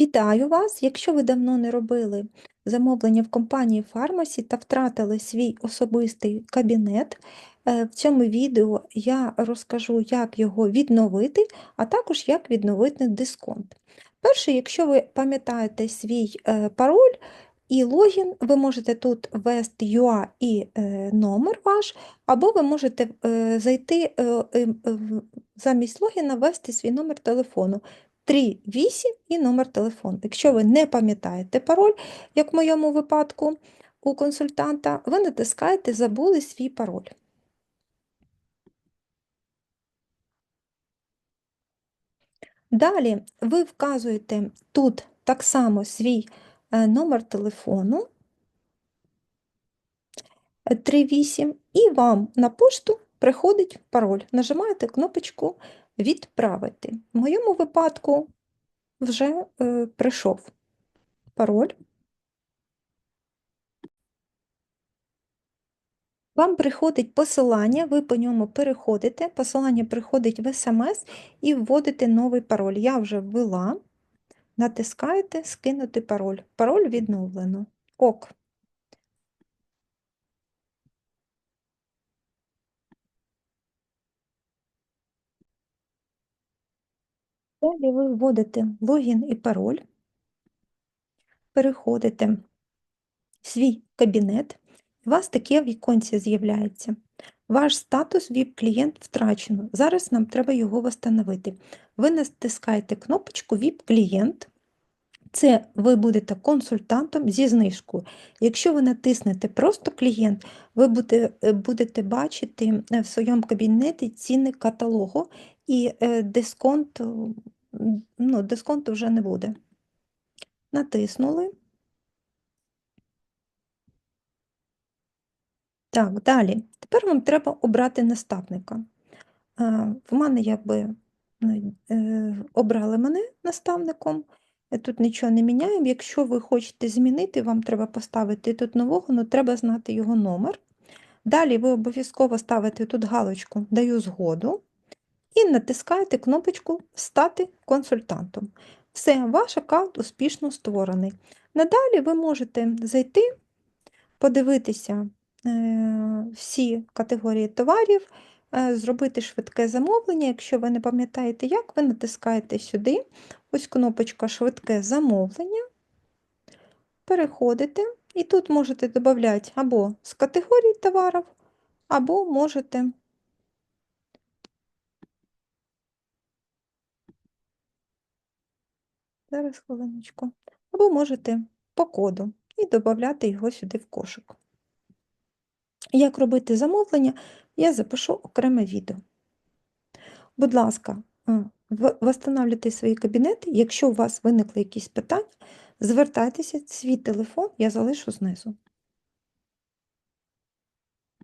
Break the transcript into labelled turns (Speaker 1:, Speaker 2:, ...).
Speaker 1: Вітаю вас! Якщо ви давно не робили замовлення в компанії Фармасі та втратили свій особистий кабінет, е, в цьому відео я розкажу, як його відновити, а також як відновити дисконт. Перше, якщо ви пам'ятаєте свій е, пароль і логін, ви можете тут ввести UA і е, номер ваш, або ви можете зайти замість логіна ввести свій номер телефону. 3, 8 і номер телефону. Якщо ви не пам'ятаєте пароль, як в моєму випадку у консультанта, ви натискаєте Забули свій пароль. Далі ви вказуєте тут так само свій е, номер телефону 38, і вам на пошту приходить пароль. Нажимаєте кнопочку Відправити. В моєму випадку вже е, прийшов пароль. Вам приходить посилання, ви по ньому переходите, посилання приходить в СМС і вводите новий пароль. Я вже ввела, натискаєте Скинути пароль. Пароль відновлено. Ок. Далі ви вводите логін і пароль, переходите в свій кабінет, у вас таке віконце з'являється. Ваш статус VIP-клієнт втрачено. Зараз нам треба його встановити. Ви натискаєте кнопочку VIP-клієнт. Це ви будете консультантом зі знижкою. Якщо ви натиснете просто клієнт, ви будете будете бачити в своєму кабінеті ціни каталогу і е, дисконт, ну, дисконту вже не буде. Натиснули. Так, далі. Тепер вам треба обрати наставника. В мене якби ну, е, обрали мене наставником. Тут нічого не міняємо. Якщо ви хочете змінити, вам треба поставити тут нового, але ну, треба знати його номер. Далі ви обов'язково ставите тут галочку Даю згоду і натискаєте кнопочку Стати консультантом. Все, ваш аккаунт успішно створений. Надалі ви можете зайти, подивитися Е, всі категорії товарів, е, зробити швидке замовлення. Якщо ви не пам'ятаєте, як, ви натискаєте сюди, ось кнопочка Швидке замовлення, переходите, і тут можете додати або з категорії товарів, або можете. Зараз хвилиночку. Або можете по коду і додати його сюди в кошик. Як робити замовлення, я запишу окреме відео. Будь ласка, встановлюйте свої кабінети, якщо у вас виникли якісь питання, звертайтеся, свій телефон я залишу знизу.